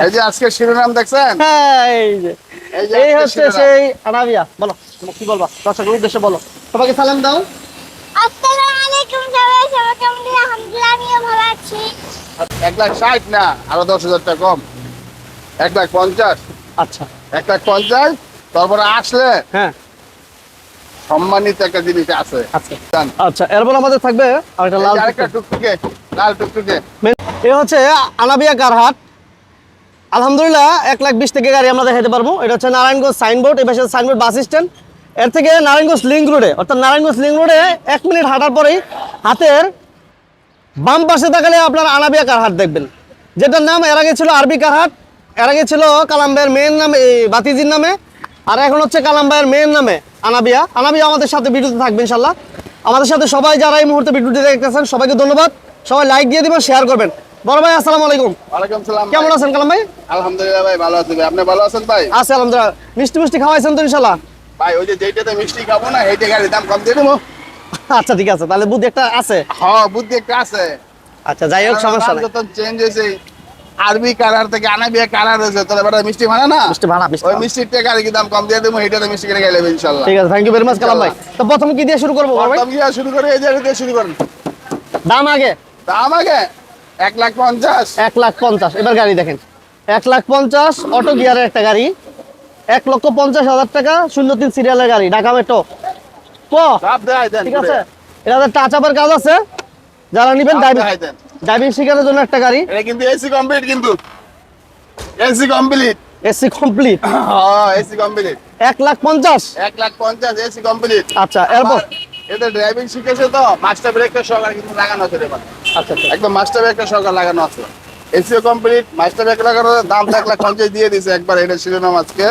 এই যে আজকে শিরোনাম দেখছেন? হ্যাঁ এই হচ্ছে সেই আনাবিয়া। বলো তোমার কি বলবা? দর্শকের উদ্দেশ্যে বলো। সবাইকে সালাম দাও। আসসালামু আলাইকুম সবাই সবাই কেমন আলহামদুলিল্লাহ আমিও ভালো আছি। এক লাখ ষাট না আরও দশ হাজার টাকা কম। এক লাখ পঞ্চাশ। আচ্ছা। এক লাখ পঞ্চাশ তারপরে আসলে হ্যাঁ। সম্মানিত একটা জিনিস আছে। আচ্ছা। জান। আচ্ছা এরপর আমাদের থাকবে। আর একটা লাল আরেকটা টুকটুকে। লাল টুকটুকে। এ হচ্ছে আনাবিয়া কারহাট আলহামদুলিল্লাহ, এক লাখ বিশ থেকে গাড়ি আমরা দেখাতে পারব। এটা হচ্ছে নারায়ণগঞ্জ সাইনবোর্ড এই পাশে সাইনবোর্ড বাস স্ট্যান্ড এর থেকে নারায়ণগঞ্জ লিঙ্ক রোডে অর্থাৎ নারায়ণগঞ্জ লিঙ্ক রোডে এক মিনিট হাঁটার পরেই হাতের বাম পাশে তাকালে আপনার আনাবিয়া কারহাট দেখবেন। যেটার নাম এর আগে ছিল আরবি কারহাট এর আগে ছিল কালাম্বাইয়ের মেয়ের নামে বাতিজির নামে, আর এখন হচ্ছে কালাম্বাইয়ের মেয়ের নামে আনাবিয়া। আনাবিয়া আমাদের সাথে ভিডিওতে থাকবে ইনশাল্লাহ আমাদের সাথে সবাই যারা এই মুহূর্তে ভিডিওটি দেখতেছেন, সবাইকে ধন্যবাদ। সবাই লাইক দিয়ে দিবেন শেয়ার করবেন। বড় ভাই আসসালামু আলাইকুম। ওয়ালাইকুম সালাম কেমন। আছেন কালাম ভাই? আলহামদুলিল্লাহ ভাই ভালো আছি ভাই। আপনি ভালো আছেন ভাই? আছে আলহামদুলিল্লাহ। মিষ্টি মিষ্টি খাওয়াইছেন তো ইনশাল্লাহ ভাই ওই যে যেইটাতে মিষ্টি খাব না এইটা গাড়ির দাম কম দিয়ে দেবো। আচ্ছা ঠিক আছে। তাহলে বুদ্ধি একটা আছে। হ্যাঁ বুদ্ধি একটা আছে। আচ্ছা যাই হোক সমস্যা নাই। চেঞ্জ হয়েছে আরবি কালার থেকে আনাবিয়া কালার হয়েছে তাহলে বেটা মিষ্টি না? মিষ্টি ভাড়া ওই ভাড়া। মিষ্টির টাকা আর কি দাম কম দিয়ে দেবো এইটাতে মিষ্টি কিনে গেলে ইনশাল্লাহ ঠিক আছে thank you very much Kalam ভাই। তো প্রথম কি দিয়ে শুরু করব বড় ভাই? দাম দিয়ে শুরু করে এই দিয়ে শুরু করেন। দাম আগে। দাম আগে? এক লাখ পঞ্চাশ। এক লাখ পঞ্চাশ। এবার গাড়ি দেখেন। এক লাখ পঞ্চাশ অটো গিয়ারের একটা গাড়ি। এক লক্ষ পঞ্চাশ হাজার টাকা শূন্য তিন সিরিয়ালের গাড়ি ঢাকা মেট্রো। ঠিক আছে? এটাতে টাচ আপের কাজ আছে। যারা নিবেন ড্রাইভিং দেন। জন্য একটা গাড়ি। এটা কিন্তু এসি কমপ্লিট কিন্তু। এসি কমপ্লিট এসি কমপ্লিট হ্যাঁ এসি কমপ্লিট এক লাখ পঞ্চাশ। এক লাখ পঞ্চাশ এসি কমপ্লিট আচ্ছা এরপর এদের ড্রাইভিং শিখেছে তো মাস্টার ব্রেকটা সহকারে কিন্তু লাগানো আছে আচ্ছা আচ্ছা। একদম মাস্টার ব্রেকটা সহকারে লাগানো আছে। এসিও কমপ্লিট মাস্টার ব্রেক লাগানো দাম এক লাখ পঞ্চাশ দিয়ে একবার এটা শিরোনাম আজকে।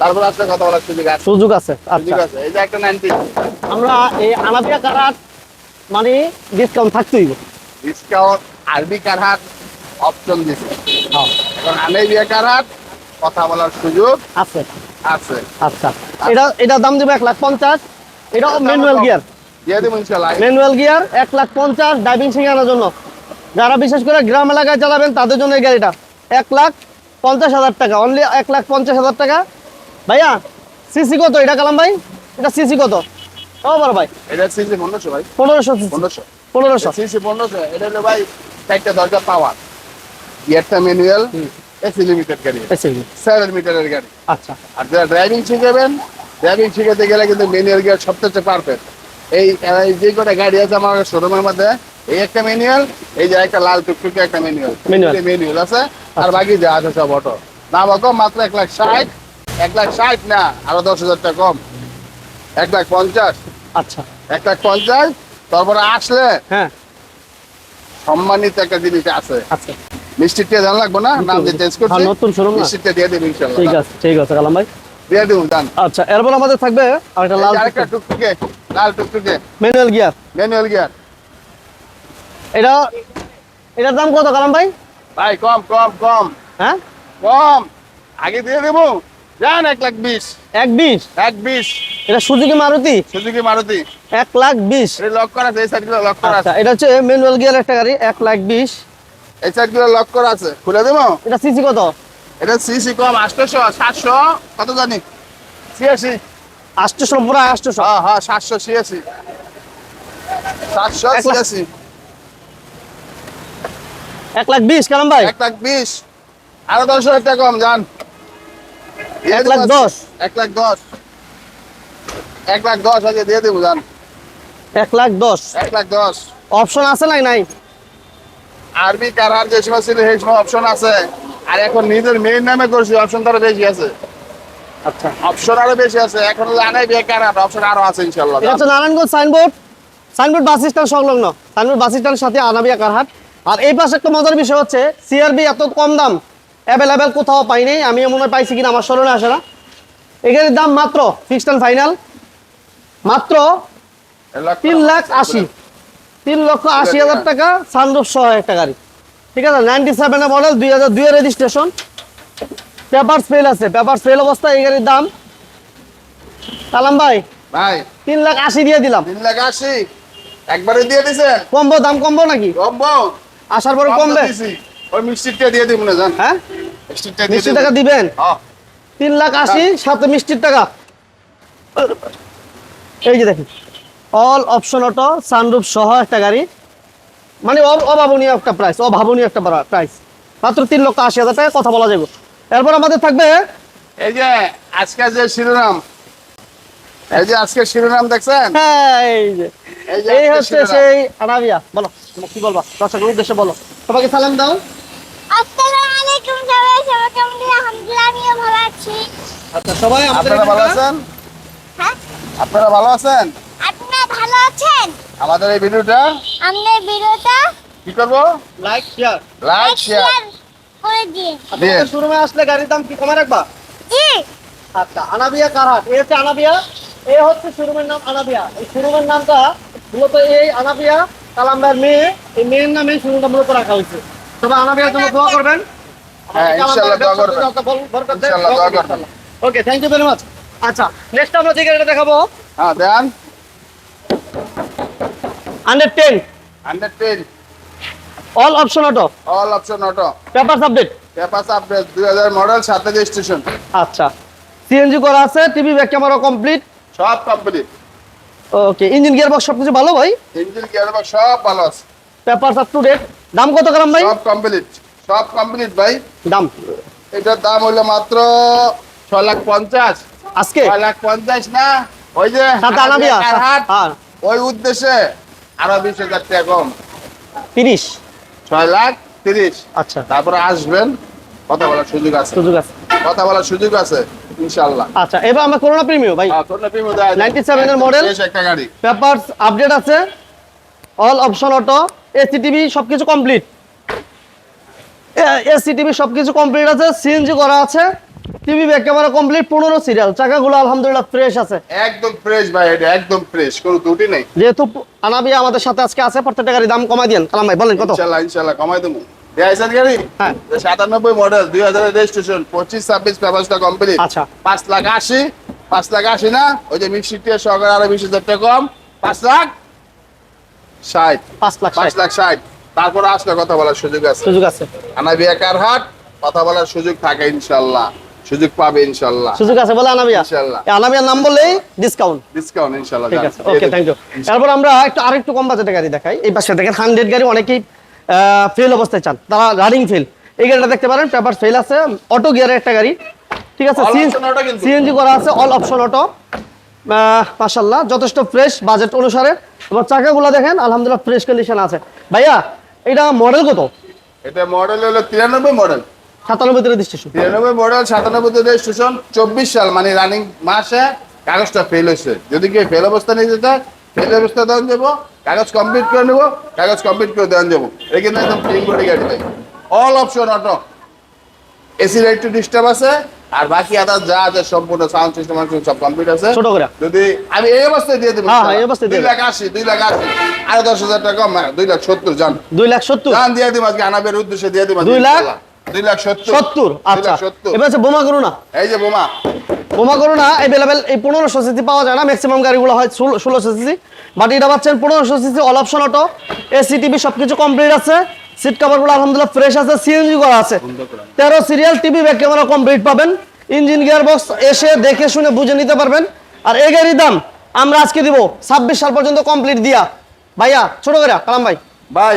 তারপর আসলে কথা বলার সুযোগ আছে। সুযোগ আছে সুযোগ আচ্ছা আছে এই যে একটা নাইনটি আমরা এই আনাবিয়া কারাট মানে ডিসকাউন্ট থাকতেই ডিসকাউন্ট আরবি কারহাট অপশন দিছে। এখন আনেবিয়া কারহাট কথা বলার সুযোগ আছে। আছে। আচ্ছা। এটা এটা দাম দেবো এক লাখ পঞ্চাশ। এটা ম্যানুয়াল গিয়ার দিয়ে দেবো ইনশাল্লাহ ম্যানুয়াল গিয়ার এক লাখ পঞ্চাশ ড্রাইভিং শেখানোর জন্য। যারা বিশেষ করে গ্রাম এলাকায় চালাবেন তাদের জন্য এই গাড়িটা। এক লাখ পঞ্চাশ হাজার টাকা অনলি এক লাখ পঞ্চাশ হাজার টাকা। ভাইয়া সিসি কত? এটা কালাম ভাই? এটা সিসি কত? ও বড় ভাই। এটা সিসি পনেরোশো ভাই। পনেরোশো পনেরোশো। পনেরোশো। সিসি পনেরোশো। এটা হলো ভাই চারটা দরজা পাওয়ার গিয়ারটা ম্যানুয়াল এসি লিমিটেড গাড়ি সেভেন মিটারের গাড়ি। আচ্ছা। আর যারা ড্রাইভিং শিখাবেন ড্রাইভিং শিখাতে গেলে কিন্তু ম্যানুয়াল গিয়ার সবচেয়ে পারফেক্ট এই যে কটা গাড়ি আছে আমার শোরুমের মধ্যে এই একটা ম্যানুয়াল এই যে একটা লাল টুকটুকে একটা ম্যানুয়াল ম্যানুয়াল আছে আর বাকি যা আছে সব অটো দাম কম মাত্র এক লাখ ষাট। এক লাখ ষাট না আরও দশ হাজার টাকা কম। এক লাখ পঞ্চাশ। আচ্ছা। এক লাখ পঞ্চাশ। তারপরে আসলে হ্যাঁ। সম্মানিত একটা জিনিস আছে। আচ্ছা। মিষ্টির টিয়া জানা লাগবো না? নাম যে চেঞ্জ করছি নতুন না? মিষ্টির টিয়া দিয়ে দেবো ইনশাল্লাহ। ঠিক আছে ঠিক আছে কালাম ভাই দিয়ে দেবো দান আচ্ছা এরপর আমাদের থাকবে আর একটা লাল আরেকটা টুকটুকে লাল টুকটুকে। ম্যানুয়াল গিয়ার ম্যানুয়াল গিয়ার এটা এটার দাম কত কালাম ভাই? ভাই কম কম কম। হ্যাঁ? কম। আগে দিয়ে দেবো জান এক লাখ বিশ। এক বিশ? এক বিশ। এটা সুজুকি মারুতি? সুজুকি মারুতি। এক লাখ বিশ। এটা লক করা আছে এই সাইডগুলো লক করা আচ্ছা আছে। এটা হচ্ছে ম্যানুয়াল গিয়ার একটা গাড়ি এক লাখ বিশ। এই সাইডগুলো লক করা আছে। খুলে দেবো? এটা সিসি কত? এটা সিসি কম আটশোশো সাতশো কত জানি? ছিয়াশি। আটশোশো পুরো আটশোশো হ্যাঁ হ্যাঁ সাতশো ছিয়াশি। সাতশো ছিয়াশি। এক লাখ বিশ কালাম ভাই? এক লাখ বিশ। আরও দশ হাজার টাকা কম যান এক লাখ দশ। এক লাখ দশ। এক লাখ দশ দিয়ে দেবো যান এক লাখ দশ। এক লাখ দশ। অপশন আছে নাই নাই? আরবি কারার যে সময় ছিল সেই সময় অপশন আছে। আর এখন নিজের মেয়ের নামে করছি অপশন তো বেশি আছে। আচ্ছা। অপশন আরও বেশি আছে এখন জানাই বিয়ে কারার অপশন আরও আছে ইনশাল্লাহ এটা হচ্ছে Narayanganj signboard signboard bus stand সংলগ্ন। সাইনবোর্ড বাস স্ট্যান্ডের সাথে আনাবিয়া কারহাট আর এই পাশে একটা মজার বিষয় হচ্ছে সিআরবি এত কম দাম অ্যাভেলেবেল কোথাও পাইনি আমি মনে হয় পাইছি কিনা আমার স্মরণে আসে না। এখানের দাম মাত্র ফিক্সড অ্যান্ড ফাইনাল মাত্র তিন লাখ আশি। তিন লক্ষ আশি হাজার টাকা। সানরুফ সহ একটা গাড়ি। ঠিক আছে নাইনটি সেভেনে মডেল দুই হাজার দুইয়ের রেজিস্ট্রেশন পেপার ফেল আছে পেপার ফেল অবস্থায় এই গাড়ির দাম। কালাম ভাই ভাই। তিন লাখ আশি দিয়ে দিলাম। তিন লাখ আশি? একবারে দিয়ে দিছেন কমবো দাম কমবো নাকি? কমবো। আসার পরে কমবে ওই মিষ্টিটা দিয়ে দিব না জান। হ্যাঁ? দিয়ে মিষ্টি টাকা দিবেন? হ্যাঁ। তিন লাখ আশি সাথে মিষ্টির টাকা। এই যে দেখেন অল অপশন অটো সানরুফ সহ একটা গাড়ি। মানে অভাবনীয় একটা প্রাইস অভাবনীয় একটা প্রাইস মাত্র তিন লক্ষ আশি হাজার টাকা কথা বলা যাবে। এরপর আমাদের থাকবে এই যে আজকে যে শিরোনাম এই যে আজকে শিরোনাম দেখছেন? হ্যাঁ এই যে। এই হচ্ছে সেই আনাবিয়া। বলো তোমরা কি বলবা? দর্শকের উদ্দেশ্যে বলো। সবাইকে সালাম দাও। আসসালামু আলাইকুম সবাই সবাই কেমন আছেন? আলহামদুলিল্লাহ আমিও ভালো আছি। আচ্ছা সবাই আমাদের আপনারা ভালো আছেন? হ্যাঁ? ভালো আছেন আপনারা ভালো আছেন? আমাদের এই ভিডিওটা আমাদের ভিডিওটা কি করব? লাইক শেয়ার লাইক শেয়ার করে দিন আপনাদের শোরুমে আসলে গাড়ির দাম কি কমে রাখবা? জি। আচ্ছা আনাবিয়া কারহাট এই হচ্ছে আনাবিয়া এ হচ্ছে শোরুমের নাম আনাবিয়া। এই শোরুমের নামটা মূলত এই আনাবিয়া কালাম্বার মেয়ে এই মেয়ের নামে শোরুমটা মূলত রাখা হয়েছে। তবে আনাবিয়ার জন্য দোয়া করবেন। হ্যাঁ, ইনশাআল্লাহ দোয়া করবেন। ইনশাআল্লাহ দোয়া করবেন। Okay thank you very much আচ্ছা নেক্সট আমরা যে গাড়িটা দেখাবো। হ্যাঁ দেন। Hundred ten hundred ten all option auto all option auto paper update papers update দুই হাজার মডেল সাথে রেজিস্ট্রেশন আচ্ছা। সিএনজি করা আছে টিভি ব্যাক ক্যামেরা কমপ্লিট সব complete okay engine gear box সবকিছু ভালো ভাই? ইঞ্জিন গিয়ারবক্স সব ভালো আছে। পেপার আপ টু ডেট দাম কত গ্রাম ভাই? সব কমপ্লিট সব কমপ্লিট ভাই। দাম? এটার দাম হলো মাত্র ছ লাখ পঞ্চাশ। আজকে? ছয় লাখ পঞ্চাশ না? ওই যে হ্যাঁ। ওই উদ্দেশ্যে। আরও বিশ হাজার টাকা কম। তিরিশ? ছয় লাখ তিরিশ। আচ্ছা। তারপরে আসবেন কথা বলার সুযোগ আছে। সুযোগ আছে। কথা বলার সুযোগ আছে ইনশাল্লাহ আচ্ছা এবার আমরা করোনা প্রিমিয়াম ভাই। হ্যাঁ, 97 এর? বেশ একটা গাড়ি। পেপারস আপডেট আছে। All option auto AC TV সবকিছু কমপ্লিট এসি টিভি সবকিছু কমপ্লিট আছে। সিএনজি করা আছে। টিভি ব্যাক ক্যামেরা কমপ্লিট পনেরো সিরিয়াল চাকাগুলো আলহামদুলিল্লাহ ফ্রেশ আছে। একদম ফ্রেশ ভাই এটা একদম ফ্রেশ কোনো ত্রুটি নেই। যেহেতু আনাবিয়া আমাদের সাথে আজকে আছে প্রত্যেকটা দাম কমাই দেন কালাম ভাই বলেন কত? ইনশাল্লাহ ইনশাল্লাহ কমাই দেবো। দেয়াইছেন গাড়ি? হ্যাঁ। মডেল রেজিস্ট্রেশন কমপ্লিট আচ্ছা। লাখ আশি পাঁচ লাখ আশি না? ওই যে মিক্সিটি সহকারে আরও বিশ হাজার টাকা কম। পাঁচ লাখ তারপরে আসলে কথা বলার সুযোগ আছে। সুযোগ আছে। আনাবিয়া কার হাট কথা বলার সুযোগ থাকে ইনশাল্লাহ। সুযোগ পাবে সুযোগ আছে বলে আনাবিয়া। আনাবিয়ার নাম বললেই ডিসকাউন্ট ডিসকাউন্ট ঠিক আছে ওকে থ্যাংক ইউ তারপর আমরা একটু আরেকটু কম বাজেটের গাড়ি দেখাই। এই পাশে দেখেন হান্ড্রেড গাড়ি অনেকেই ফেল অবস্থায় চান। তারা রানিং ফেল এই গাড়িটা দেখতে পারেন পেপার ফেল আছে অটো গিয়ারের একটা গাড়ি। ঠিক আছে। সিএনজি করা আছে অল অপশন অটো মাশাল্লাহ যথেষ্ট ফ্রেশ বাজেট অনুসারে। এবং চাকাগুলো দেখেন আলহামদুলিল্লাহ ফ্রেশ কন্ডিশন আছে। ভাইয়া এটা মডেল কত? এটা মডেল হলো তিরানব্বই মডেল সাতানব্বই রেজিস্ট্রেশন। তিরানব্বই মডেল সাতানব্বই রেজিস্ট্রেশন চব্বিশ সাল মানে রানিং মাসে কাগজটা ফেল হয়েছে। যদি কেউ ফেল অবস্থা নিয়ে যেতে ফেল অবস্থা দেওয়া কাগজ কমপ্লিট করে নেব কাগজ কমপ্লিট করে দেওয়া এটা কিন্তু একদম ক্লিন গাড়ি ভাই অল অপশন অটো এসির একটু ডিস্টার্ব আছে আর বাকি আদার যা আছে সম্পূর্ণ সাউন্ড সিস্টেম সব কমপ্লিট আছে। ছোট করে। যদি আমি এই অবস্থায় দিয়ে দেবো হ্যাঁ, হ্যাঁ, এই অবস্থায় দুই লাখ আশি দুই লাখ আশি। আরও দশ হাজার টাকা কম হ্যাঁ, দুই লাখ সত্তর জান। দুই লাখ সত্তর। জান দিয়ে দিব আজকে আনাবের উদ্দেশ্যে দিয়ে দিব দুই লাখ? দুই লাখ সত্তর। সত্তর আচ্ছা। এবার হচ্ছে বোমা করুন না। এই যে বোমা। বোমা করোনা অ্যাভেলেবেল এই পনেরোশো সিসি পাওয়া যায় না ম্যাক্সিমাম গাড়িগুলো হয় ষোলোশো সিসি। বাট এটা পাচ্ছেন পনেরোশো CC all option auto AC TV সব কিছু কমপ্লিট আছে সিট কাভারগুলো আলহামদুলিল্লাহ ফ্রেশ আছে সিএনজি করা আছে। তেরো serial TV back camera complete পাবেন। ইঞ্জিন গিয়ার বক্স এসে দেখে শুনে বুঝে নিতে পারবেন। আর এই গাড়ির দাম আমরা আজকে দিব ছাব্বিশ সাল পর্যন্ত কমপ্লিট দিয়া। ভাইয়া ছোট করে কালাম ভাই। ভাই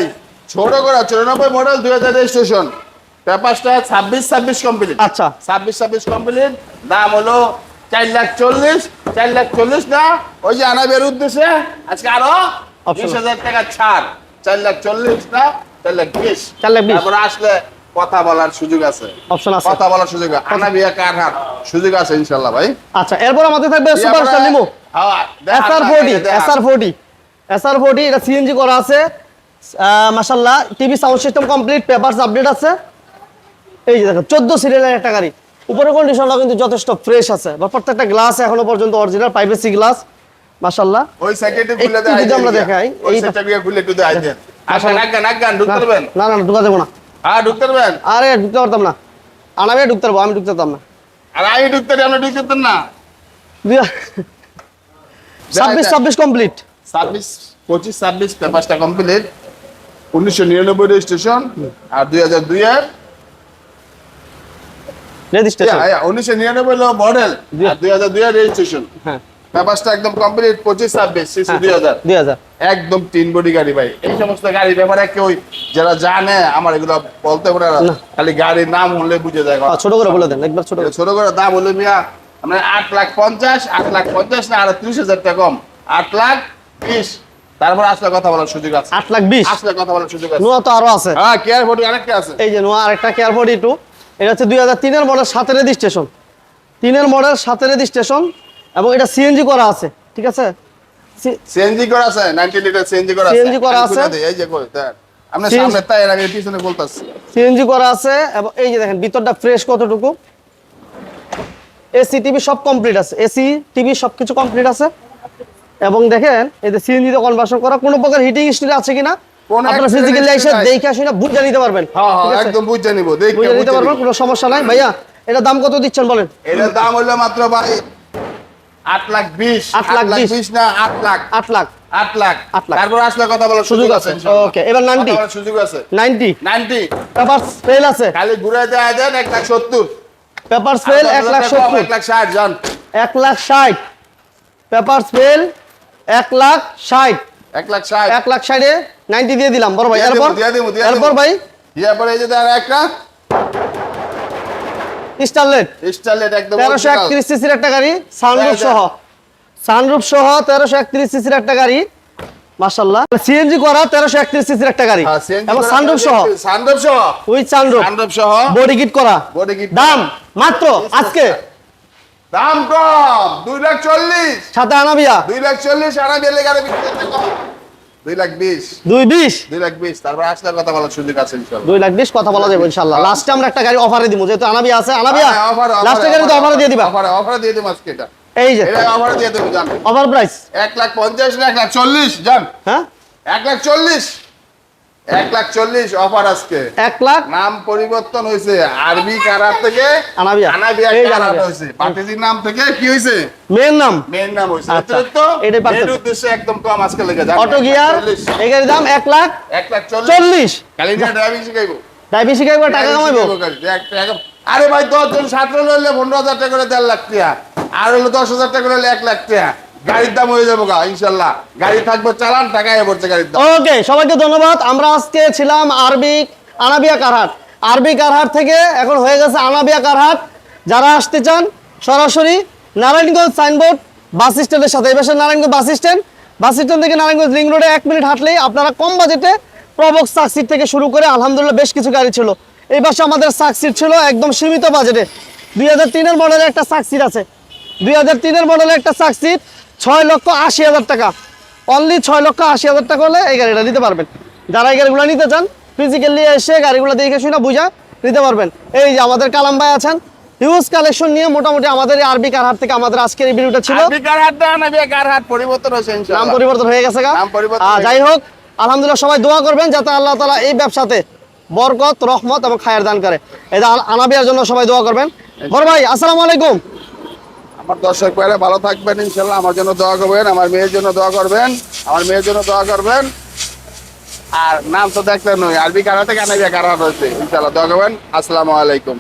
ছোট করে চুরানব্বই মডেল দুই হাজার রেজিস্ট্রেশন। পেপারসটা ছাব্বিশ ছাব্বিশ কমপ্লিট আচ্ছা। ছাব্বিশ ছাব্বিশ কমপ্লিট দাম হলো চার লাখ চল্লিশ। চার লাখ চল্লিশ না ওই যে আনাবের উদ্দেশ্যে আজকে আরও বিশ হাজার টাকা ছাড়। চার লাখ চল্লিশ না চার লাখ বিশ। চার লাখ বিশ। তারপরে আসলে কথা বলার সুযোগ আছে। অপশন আছে। কথা বলার সুযোগ আছে। আনাবিয়া কার হাট সুযোগ আছে ইনশাল্লাহ ভাই। আচ্ছা এরপর আমাদের থাকবে superstar limo SR forty SR forty SR forty এটা সিএনজি করা আছে। মাসাল্লাহ TV sound system complete papers update আছে। এই যে দেখো চোদ্দ সিরিয়ালের একটা গাড়ি। উপরে কন্ডিশনটা কিন্তু যথেষ্ট ফ্রেশ আছে বা প্রত্যেকটা গ্লাস এখনও পর্যন্ত অরিজিনাল প্রাইভেসি গ্লাস মাসাল্লাহ ওই সেকেন্ডে খুলে একটু দেয় যদি আমরা দেখাই, এই- সেটটা খুলে একটু দেয় দেন আসেন আগান আগান ঢুকতে পারবেন না না না, ঢুকা দেবো না। হ্যাঁ ঢুকতে পারবেন? আরে ঢুকতে পারতাম না। আনামে ঢুকতে পারব আমি ঢুকতে পারতাম না। আর আমি ঢুকতে আপনি ঢুকতে পারতেন না? ছাব্বিশ ছাব্বিশ কমপ্লিট ছাব্বিশ পঁচিশ ছাব্বিশ পেপারসটা কমপ্লিট উনিশশো নিরানব্বই রেজিস্ট্রেশন আর দুই হাজার দুই এর রেজিস্ট্রেশন উনিশশো নিরানব্বই মডেল দুই- দুই হাজার দুই রেজিস্ট্রেশন হ্যাঁ। ব্যাপারটা একদম কমপ্লিট পঁচিশ ছাব্বিশ সিসি দুই হাজার। দুই হাজার। একদম তিন বডি গাড়ি ভাই। এই সমস্ত গাড়ি ব্যাপারে কেউ যারা জানে আমার এগুলো বলতে পারে। খালি গাড়ির নাম হলে বুঝে যায়। ছোট করে বলে দেন একবার ছোট করে। ছোট করে দাম হলো মিয়া মানে আট লাখ পঞ্চাশ আট লাখ পঞ্চাশ না আরও ত্রিশ হাজার টাকা কম। আট লাখ বিশ। তারপর আসলে কথা বলার সুযোগ আছে। আট লাখ বিশ। আসলে কথা বলার সুযোগ আছে। নোয়া তো আরও আছে। হ্যাঁ কেয়ার ফোর্টি আরেকটা আছে। এই যে নোয়া আরেকটা কেয়ার ফোর্টি টু এটা হচ্ছে দুই হাজার তিনের মডেল সাথে রেজিস্ট্রেশন তিনের মডেল সাথে রেজিস্ট্রেশন এবং এটা সিএনজি করা আছে ঠিক আছে? সিএনজি করা আছে 90 লিটার সিএনজি করা আছে। CNG করা আছে। এই যে কই CNG সামনে তাই এর আগে পিছনে বলতাছি। সিএনজি করা আছে এবং এই যে দেখেন ভিতরটা ফ্রেশ কতটুকু? এসি টিভি সব কমপ্লিট আছে। এসি টিভি সব কিছু কমপ্লিট আছে। এবং দেখেন এই যে সিএনজিতে কনভার্সন করা কোনো প্রকার হিটিং স্টিল আছে কোনো? আপনারা ফিজিক্যালি এসে দেখে আসলে বুঝে নিতে পারবেন। হ্যাঁ হ্যাঁ একদম বুঝে নিব দেখে বুঝে নিতে পারবেন কোনো সমস্যা নাই। ভাইয়া এটা দাম কত দিচ্ছেন বলেন? এটার দাম হলো মাত্র ভাই লাখ বিশ। আট লাখ বিশ। বিশ না আট লাখ। আট লাখ। আট লাখ। আট লাখ। তারপর আসলে কথা বলার সুযোগ আছে। ওকে, এবার 90 সুযোগ আছে। নাইনটি নাইনটি পেপার ফেল আছে। খালি ঘুরে দেওয়া দেন এক লাখ সত্তর। পেপার ফেল এক লাখ সত্তর। এক লাখ ষাট যান এক লাখ ষাট। পেপার ফেল এক লাখ ষাট। এক লাখ ষাট। এক লাখ ষাটে নাইনটি দিয়ে দিলাম। বড় ভাই এরপর? এরপর ভাই? ইয়ার পরে এই যে তার একটা। স্টারলেট স্টারলেট একদম তেরোশো original। একত্রিশ সিসির একটা গাড়ি সানরুফ সহ। সানরুফ সহ তেরোশো একত্রিশ সিসির একটা গাড়ি। মাসাল্লাহ সিএনজি করা তেরোশো একত্রিশ সিসির একটা গাড়ি। হ্যাঁ, এবং সানরুফ সহ। সানরূপ সহ। উইথ সানরুফ সহ। বডি কিট করা। Kit দাম মাত্র আজকে দাম কম। দুই লাখ চল্লিশ। সাথে আনাবিয়া দুই লাখ চল্লিশ আনা বেলে গাড়ি বিক্রি করতে কম। দুই লাখ বিশ। দুই বিশ? দুই লাখ বিশ। তারপর আসলে কথা বলার সুযোগ আছে দুই লাখ বিশ কথা বলা যাবে ইনশাল্লাহ লাস্টে আমরা একটা গাড়ি অফারে দিব যেহেতু আনাবিয়া আছে আনাবিয়া লাস্টে গাড়ি তো অফারে দিয়ে দিবা। অফারে অফারে দিয়ে দিবো আজকে এটা। এই যে। অফারে দিয়ে দেবো জান। অফার প্রাইস এক লাখ পঞ্চাশ না এক লাখ চল্লিশ জান। হ্যাঁ? এক লাখ চল্লিশ। এক লাখ চল্লিশ অফার আজকে। এক লাখ? নাম পরিবর্তন হয়েছে। আরবি কারার থেকে আনাবিয়া। হয়েছে। নাম থেকে কি হয়েছে? মেন নাম? মেন নাম হয়েছে। আচ্ছা, অতিরিক্ত? এর উদ্দেশ্যে একদম কম আজকে লেগে যান অটো গিয়ার এই দাম এক লাখ এক লাখ চল্লিশ। খালি ড্রাইভিং শিখাইবো। ড্রাইভিং টাকা কামাইবো? শিখাইবো টাকা- আরে ভাই দশ জন লইলে পনেরো হাজার টাকা করে দেড় লাখ টাকা। আর হলো দশ হাজার টাকা করে এক লাখ টাকা। গাড়ির দাম হয়ে যাব গা ইনশাল্লাহ। গাড়ি থাকবে চালান টাকায় পড়ছে গাড়ির দাম। ওকে সবাইকে ধন্যবাদ। আমরা আজকে ছিলাম আরবি আনাবিয়া কারহাট। আরবি কারহাট থেকে এখন হয়ে গেছে আনাবিয়া কারহাট। যারা আসতে চান সরাসরি নারায়ণগঞ্জ সাইনবোর্ড বাস স্ট্যান্ডের সাথে। পাশে Narayanganj bus stand. Bus stand থেকে নারায়ণগঞ্জ লিং রোডে এক মিনিট হাঁটলেই আপনারা কম বাজেটে প্রবক্স সাকসিট থেকে শুরু করে আলহামদুলিল্লাহ বেশ কিছু গাড়ি ছিল। এই পাশে আমাদের সাকসিট ছিল একদম সীমিত বাজেটে। দুই হাজার তিনের মডেলের একটা সাকসিট আছে। দুই হাজার তিনের মডেলের একটা সাকসিট। ছয় লক্ষ আশি হাজার টাকা। অনলি ছয় লক্ষ আশি হাজার টাকা হলে এই গাড়িটা নিতে পারবেন। যারা এই গাড়িগুলো নিতে চান ফিজিক্যালি এসে গাড়িগুলো দেখে শুনে বুঝা নিতে পারবেন। এই যে আমাদের কালাম ভাই আছেন হিউজ কালেকশন নিয়ে মোটামুটি আমাদের এই আরবি কারহাট থেকে আমাদের আজকের এই ভিডিওটা ছিল। আরবি কারহাট না কারহাট পরিবর্তন হয়েছে নাম পরিবর্তন হয়ে গেছে গা। নাম পরিবর্তন যাই হোক আলহামদুলিল্লাহ সবাই দোয়া করবেন যাতে আল্লাহ তালা এই ব্যবসাতে বরকত রহমত এবং খায়ের দান করে। এই যে আনাবিয়ার জন্য সবাই দোয়া করবেন। বড় ভাই আসসালামু আলাইকুম। আমার দর্শক ভাইরা ভালো থাকবেন, ইনশাল্লাহ। আমার জন্য দোয়া করবেন, আমার মেয়ের জন্য দোয়া করবেন, আমার মেয়ের জন্য দোয়া করবেন। আর নাম তো দেখতে নই আরবি কারা থেকে আনাবিয়া কারা হয়েছে, ইনশাল্লাহ। দোয়া করবেন। আসসালামু আলাইকুম।